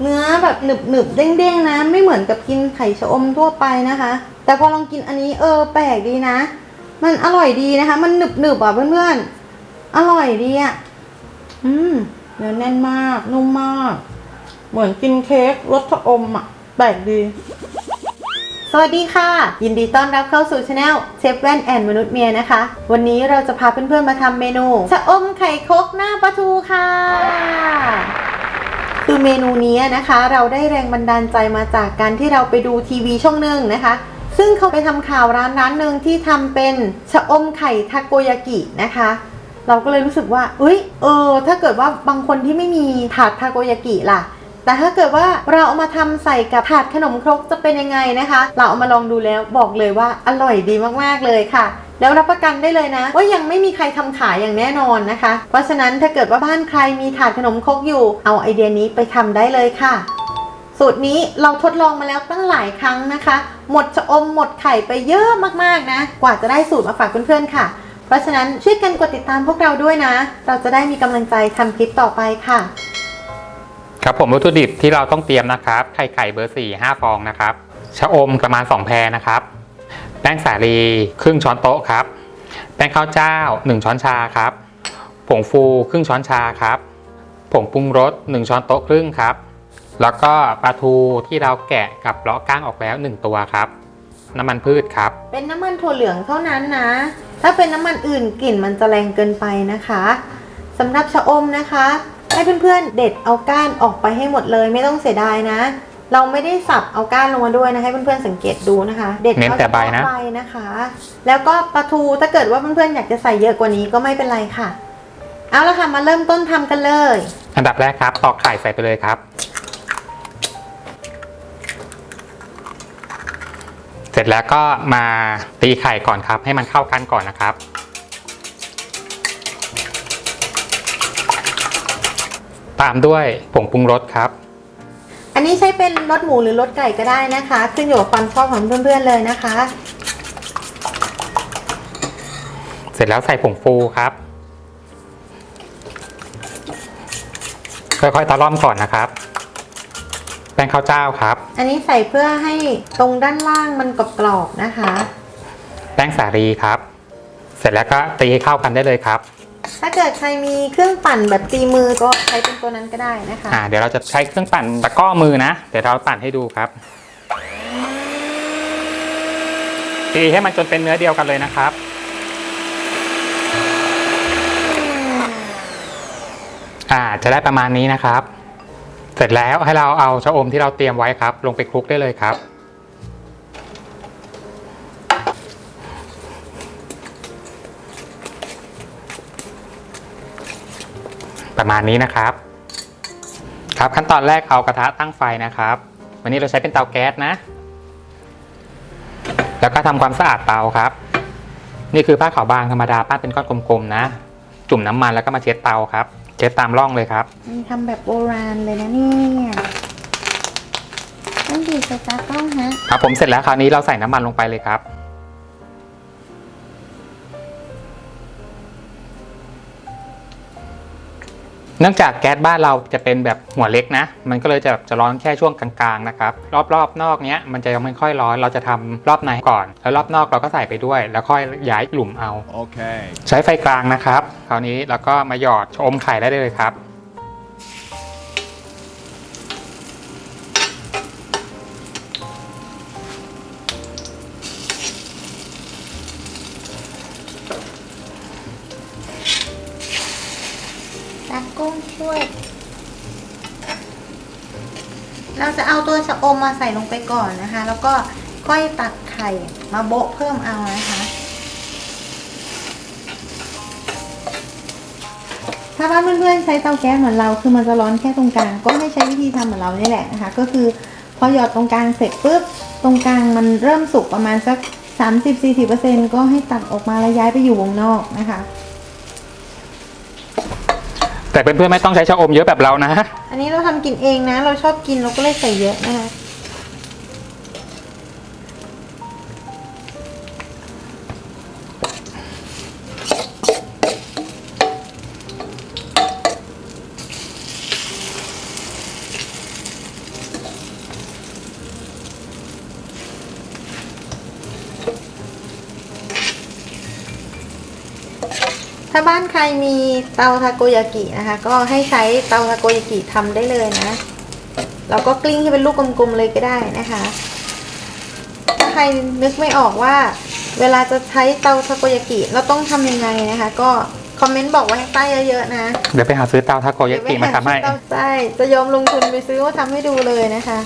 เนื้อแบบหนึบหนึบๆเด้งๆนะ ไม่เหมือนกับกินไข่ชะอมทั่วไปนะคะ แต่พอลองกินอันนี้เออแปลกดีนะ มันอร่อยดีนะคะ มันหนึบหนึบอะเพื่อนๆ อร่อยดีอะ อืมเนื้อแน่นมาก นุ่มมาก เหมือนกินเค้กรสชะอมอะแปลกดี สวัสดีค่ะ ยินดีต้อนรับเข้าสู่ช anel เชฟแว่นแอนมนุษย์เมียนะคะ วันนี้เราจะพาเพื่อนๆมาทำเมนูชะอมไข่คกหน้าปลาทูค่ะ คือเมนูนี้นะคะ เราได้แรงบันดาลใจมาจากการที่เราไปดูทีวีช่องหนึ่งนะคะ ซึ่งเขาไปทำข่าวร้านร้านหนึ่งที่ทำเป็นชะอมไข่ทาโกยากินะคะเราก็เลยรู้สึกว่า เอ้ย เออ ถ้าเกิดว่าบางคนที่ไม่มีถาดทาโกยากิล่ะ แต่ถ้าเกิดว่าเราเอามาทำใส่กับถาดขนมครกจะเป็นยังไงนะคะ เราเอามาลองดูแล้วบอกเลยว่าอร่อยดีมากๆเลยค่ะ แล้วรับประกันได้เลยนะ ว่ายังไม่มีใครทำขายอย่างแน่นอนนะคะ เพราะฉะนั้นถ้าเกิดว่าบ้านใครมีถาดขนมครกอยู่ เอาไอเดียนี้ไปทำได้เลยค่ะ สูตรนี้เราทดลองมาแล้วตั้งหลายครั้งนะคะ หมดชะอมหมดไข่ไปเยอะมากๆนะ กว่าจะได้สูตรมาฝากเพื่อนๆค่ะ เพราะฉะนั้นช่วยกันกดติดตามพวกเราด้วยนะ เราจะได้มีกำลังใจทำคลิปต่อไปค่ะครับผมวัตถุดิบที่เราต้องเตรียมนะครับ ไข่ไก่เบอร์4 5ฟองนะครับ ชะอมประมาณ 2 แพรนะครับ แป้งสาลีครึ่งช้อนโต๊ะครับ แป้งข้าวเจ้า 1 ช้อนชาครับ ผงฟูครึ่งช้อนชาครับ ผงปรุงรส 1 ช้อนโต๊ะครึ่งครับ แล้วก็ปลาทูที่เราแกะกับเลาะก้างออกแล้ว 1 ตัวครับ น้ำมันพืชครับ เป็นน้ำมันถั่วเหลืองเท่านั้นนะ ถ้าเป็นน้ำมันอื่นกลิ่นมันจะแรงเกินไปนะคะสำหรับชะอมนะคะ ให้เพื่อนๆเด็ดเอาก้านออกไปให้หมดเลยไม่ต้องเสียดายนะ เราไม่ได้สับเอาก้านลงมาด้วยนะให้เพื่อนๆสังเกตดูนะคะ เด็ดเน้นแต่ใบนะเอาเฉพาใบนะคะ แล้วก็ปลาทูถ้าเกิดว่าเพื่อนๆอยากจะใส่เยอะกว่านี้ก็ไม่เป็นไรค่ะ เอาละค่ะมาเริ่มต้นทำกันเลย อันดับแรกครับตอกไข่ใส่ไปเลยครับ เสร็จแล้วก็มาตีไข่ก่อนครับ ให้มันเข้ากันก่อนนะครับตามด้วยผงปรุงรสครับอั นนี้ใช้เป็นรสหมูหรือรสไก่ก็ได้นะคะ ขึ้นอยู่กับความชอบของเพื่อนๆเลยนะคะ เสร็จแล้วใส่ผงฟูครับ ค่อยๆตะล่อมก่อนนะครับ แป้งข้าวเจ้าครับ อันนี้ใส่เพื่อให้ตรงด้านล่างมันกรอบๆนะคะ แป้งสาลีครับ เสร็จแล้วก็ตีให้เข้ากันได้เลยครับ ถ้าเกิดใครมีเครื่องปั่นแบบตีมือก็ใช้เป็นตัวนั้นก็ได้นะคะ อ่าเดี๋ยวเราจะใช้เครื่องปั่นตะกร้อมือนะ เดี๋ยวเราปั่นให้ดูครับ ตีให้มันจนเป็นเนื้อเดียวกันเลยนะครับ อ่าจะได้ประมาณนี้นะครับ เสร็จแล้วให้เราเอาชะอมที่เราเตรียมไว้ครับ ลงไปคลุกได้เลยครับ ประมาณนี้นะครับ ครับขั้นตอนแรกเอากระทะตั้งไฟนะครับ วันนี้เราใช้เป็นเตาแก๊สนะ แล้วก็ทำความสะอาดเตาครับ นี่คือผ้าขาวบางธรรมดาปั้นเป็นก้อนกลมๆนะ จุ่มน้ำมันแล้วก็มาเช็ดเตาครับ เช็ดตามร่องเลยครับนี่ทำแบบโบราณเลยนะเนี่ยต้องดีใส่ตากล้องฮะครับผมเสร็จแล้วคราวนี้เราใส่น้ำมันลงไปเลยครับ เนื่องจากแก๊สบ้านเราจะเป็นแบบหัวเล็กนะ มันก็เลยจะจะร้อนแค่ช่วงกลางๆนะครับ รอบๆนอกเนี้ยมันจะยังไม่ค่อยร้อน เราจะทำรอบในก่อน แล้วรอบนอกเราก็ใส่ไปด้วย แล้วค่อยย้ายกลุ่มเอา Okay. ใช้ไฟกลางนะครับ คราวนี้เราก็มาหยอดชะอมไข่ได้เลยครับ้วย เราจะเอาตัวชะอมมาใส่ลงไปก่อนนะคะ แล้วก็ค่อยตักไข่มาโบะเพิ่มเอานะคะ ถ้าบ้านเพื่อนๆใช้เตาแก๊สเหมือนเราคือมันจะร้อนแค่ตรงกลาง ก็ให้ใช้วิธีทำเหมือนเรานี่แหละนะคะ ก็คือพอหยอดตรงกลางเสร็จปุ๊บตรงกลางมันเริ่มสุกประมาณสัก 30-40%ก็ให้ตัดออกมาแล้วย้ายไปอยู่วงนอกนะคะ แต่เพื่อนๆไม่ต้องใช้ชะอมเยอะแบบเรานะ อันนี้เราทำกินเองนะ เราชอบกินเราก็เลยใส่เยอะนะคะ ถ้าบ้านใครมีเตาทาโกยากินะคะ ก็ให้ใช้เตาทาโกยากิทำได้เลยนะ เราก็กลิ้งให้เป็นลูกกลมๆเลยก็ได้นะคะ ถ้าใครนึกไม่ออกว่า เวลาจะใช้เตาทาโกยากิเราต้องทำยังไงนะคะ ก็คอมเมนต์บอกไว้ให้ใต้เยอะๆนะ เดี๋ยวไปหาซื้อเตาทาโกยากิมาทำให้เดี๋ยวไปหาซื้อเตาใช่จะยอมลงทุนไปซื้อว่าทำให้ดูเลยนะคะ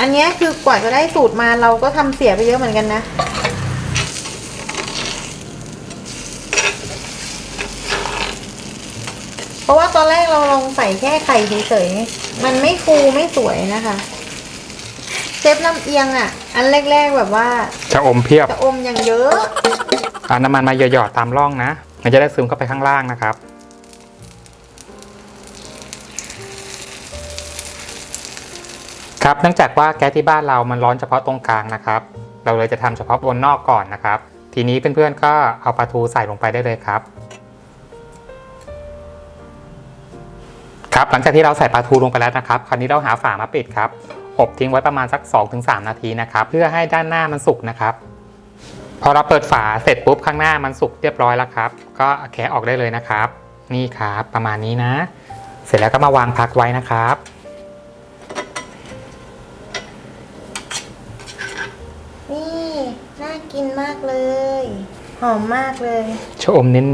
อันเนี้ยคือกว่าจะได้สูตรมาเราก็ทำเสียไปเยอะเหมือนกันนะ เพราะว่าตอนแรกเราลองใส่แค่ไข่เฉยๆ มันไม่ฟูไม่สวยนะคะ เชฟลำเอียงอะ อันแรกๆแบบว่าจะอมเพียบจะอมอย่างเยอะเอาน้ำมันมาหยอดๆตามร่องนะ มันจะได้ซึมเข้าไปข้างล่างนะครับครับเนื่องจากว่าแก๊สที่บ้านเรามันร้อนเฉพาะตรงกลางนะครับ เราเลยจะทำเฉพาะบนนอกก่อนนะครับ ทีนี้เพื่อนๆก็เอาปลาทูใส่ลงไปได้เลยครับ ครับหลังจากที่เราใส่ปลาทูลงไปแล้วนะครับ คราวนี้เราหาฝามาปิดครับ อบทิ้งไว้ประมาณสัก 2-3 นาทีนะครับ เพื่อให้ด้านหน้ามันสุกนะครับ พอเราเปิดฝาเสร็จปุ๊บข้างหน้ามันสุกเรียบร้อยแล้วครับ ก็แคะออกได้เลยนะครับ นี่ครับประมาณนี้นะ เสร็จแล้วก็มาวางพักไว้นะครับนี่น่ากินมากเลย หอมมากเลย ชะอมเน้น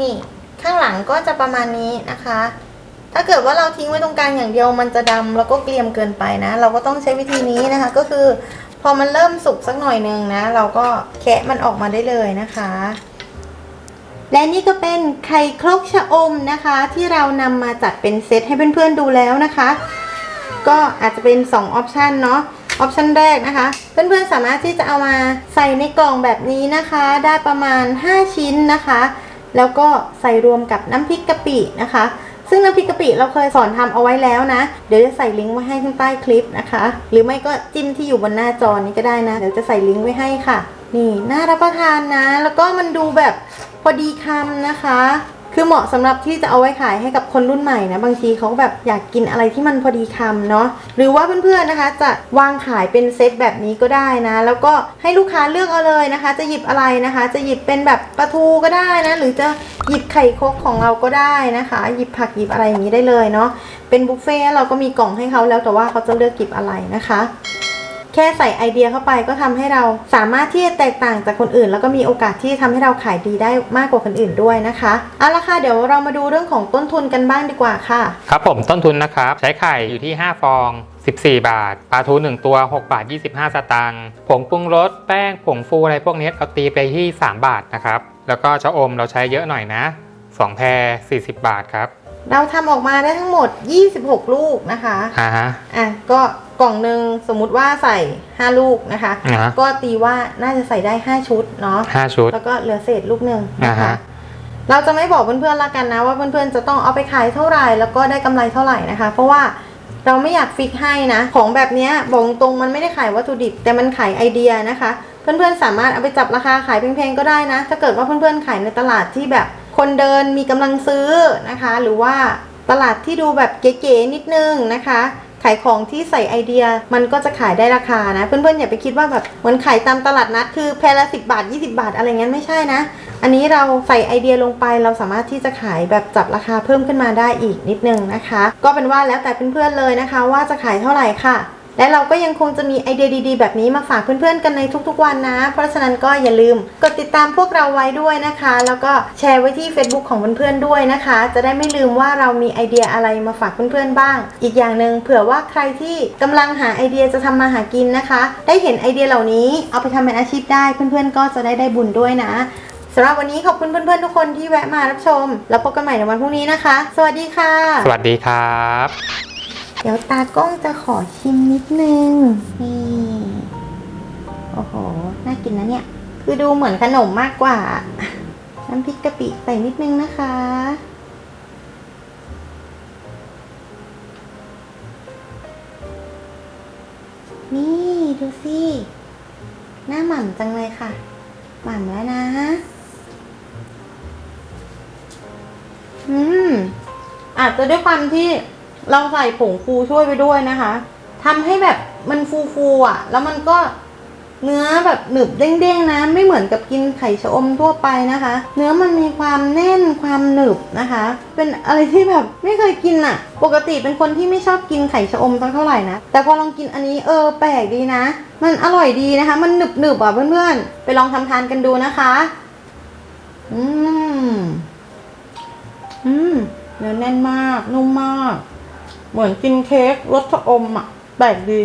นี่ ข้างหลังก็จะประมาณนี้นะคะ ถ้าเกิดว่าเราทิ้งไว้ตรงกลางอย่างเดียวมันจะดำแล้วก็เกรียมเกินไปนะ เราก็ต้องใช้วิธีนี้นะคะ ก็คือ พอมันเริ่มสุกสักหน่อยนึงนะ เราก็แคะมันออกมาได้เลยนะคะ และนี่ก็เป็นไข่ครกชะอมนะคะ ที่เรานำมาจัดเป็นเซตให้เพื่อนๆดูแล้วนะคะ ก็อาจจะเป็น2ออปชันเนาะออปชันแรกนะคะ เพื่อนๆสามารถที่จะเอามาใส่ในกล่องแบบนี้นะคะ ได้ประมาณ 5 ชิ้นนะคะ แล้วก็ใส่รวมกับน้ำพริกกะปินะคะ ซึ่งน้ำพริกกะปิเราเคยสอนทำเอาไว้แล้วนะ เดี๋ยวจะใส่ลิงก์ไว้ให้ข้างใต้คลิปนะคะ หรือไม่ก็จิ้มที่อยู่บนหน้าจอนี้ก็ได้นะ เดี๋ยวจะใส่ลิงก์ไว้ให้ค่ะ นี่น่ารับประทานนะ แล้วก็มันดูแบบพอดีคำนะคะ คือเหมาะสำหรับที่จะเอาไว้ขายให้กับคนรุ่นใหม่นะบางทีเขาแบบอยากกินอะไรที่มันพอดีคำเนาะหรือว่าเพื่อนๆนะคะ จะวางขายเป็นเซตแบบนี้ก็ได้นะ แล้วก็ให้ลูกค้าเลือกเอาเลยนะคะ จะหยิบอะไรนะคะ จะหยิบเป็นแบบปลาทูก็ได้นะ หรือจะหยิบไข่คกของเราก็ได้นะคะ หยิบผักหยิบอะไรอย่างนี้ได้เลยเนาะเป็นบุฟเฟ่ต์เราก็มีกล่องให้เขาแล้วแต่ว่าเขาจะเลือกหยิบอะไรนะคะ แค่ใส่ไอเดียเข้าไปก็ทำให้เราสามารถที่จะแตกต่างจากคนอื่น แล้วก็มีโอกาสที่ทำให้เราขายดีได้มากกว่าคนอื่นด้วยนะคะเอาละค่ะเดี๋ยวเรามาดูเรื่องของต้นทุนกันบ้างดีกว่าค่ะๆครับผมต้นทุนนะครับใช้ไข่อยู่ที่ 5 ฟอง 14 บาท ปลาทู 1 ตัว 6 บาท 25 สตางค์ผงปรุงรสแป้งผงฟูอะไรพวกนี้เราตีไปที่ 3 บาทนะครับแล้วก็ชะอมเราใช้เยอะหน่อยนะ2แพร40 บาทครับเราทำออกมาได้ทั้งหมด 26 ลูกนะคะอ่าฮะอะก็ กล่องหนึ่งสมมุติว่าใส่ 5 ลูกนะคะ อ่าฮะก็ตีว่าน่าจะใส่ได้ 5 ชุดเนาะห้าชุด แล้วก็เหลือเศษลูกหนึ่งนะอ่าคะ ฮะ เราจะไม่บอกเพื่อนๆละกันนะว่าเพื่อนๆจะต้องเอาไปขายเท่าไหร่แล้วก็ได้กำไรเท่าไหร่นะคะ เพราะว่าเราไม่อยากฟิกให้นะ ของแบบเนี้ยบอกตรงมันไม่ได้ขายวัตถุดิบ แต่มันขายไอเดียนะคะ เพื่อนๆสามารถเอาไปจับราคาขายแพงๆก็ได้นะ ถ้าเกิดว่าเพื่อนๆขายในตลาดที่แบบคนเดินมีกำลังซื้อนะคะ หรือว่าตลาดที่ดูแบบเก๋ๆนิดนึงนะคะ ขายของที่ใส่ไอเดียมันก็จะขายได้ราคานะ เพื่อนๆอย่าไปคิดว่าแบบเหมือนขายตามตลาดนัดคือแพละสิบาท 20 บาท อะไรเงี้ยไม่ใช่นะ อันนี้เราใส่ไอเดียลงไปเราสามารถที่จะขายแบบจับราคาเพิ่มขึ้นมาได้อีกนิดนึงนะคะ ก็เป็นว่าแล้วแต่เพื่อนๆเลยนะคะ ว่าจะขายเท่าไหร่ค่ะ และเราก็ยังคงจะมีไอเดียดีๆ แบบนี้มาฝากเพื่อนๆกันในทุกๆวันนะ เพราะฉะนั้นก็อย่าลืมกดติดตามพวกเราไว้ด้วยนะคะ แล้วก็แชร์ไว้ที่ Facebook ของเพื่อนๆด้วยนะคะ จะได้ไม่ลืมว่าเรามีไอเดียอะไรมาฝากเพื่อนๆบ้าง อีกอย่างหนึ่งเผื่อว่าใครที่กำลังหาไอเดียจะทำมาหากินนะคะ ได้เห็นไอเดียเหล่านี้เอาไปทำเป็นอาชีพได้เพื่อนๆ ก็จะได้ได้บุญด้วยนะสำหรับวันนี้ขอบคุณเพื่อนๆทุกคนที่แวะมารับชม แล้วพบกันใหม่ในวันพรุ่งนี้นะคะ สวัสดีค่ะ สวัสดีครับ เดี๋ยวตากล้องจะขอชิมนิดนึง นี่ โอ้โห น่ากินนะเนี่ย คือดูเหมือนขนมมากกว่า น้ำพริกกะปิใส่นิดนึงนะคะ นี่ดูสิ หน้าหม่ำจังเลยค่ะ หม่ำแล้วนะ อืม อาจจะด้วยความที่ เราใส่ผงฟูช่วยไปด้วยนะคะทำให้แบบมันฟูฟูๆอะ แล้วมันก็เนื้อแบบหนึบเด้งๆนะ ไม่เหมือนกับกินไข่ชะอมทั่วไปนะคะ เนื้อมันมีความแน่นความหนึบนะคะ เป็นอะไรที่แบบไม่เคยกินอะปกติเป็นคนที่ไม่ชอบกินไข่ชะอมสักเท่าไหร่นะ แต่พอลองกินอันนี้เออแปลกดีนะ มันอร่อยดีนะคะ มันหนึบหนึบอะเพื่อนๆ ไปลองทำทานกันดูนะคะ อืม อืม เนื้อแน่นมาก นุ่มมาก เหมือนกินเค้กรสชะอมอะแปลกดี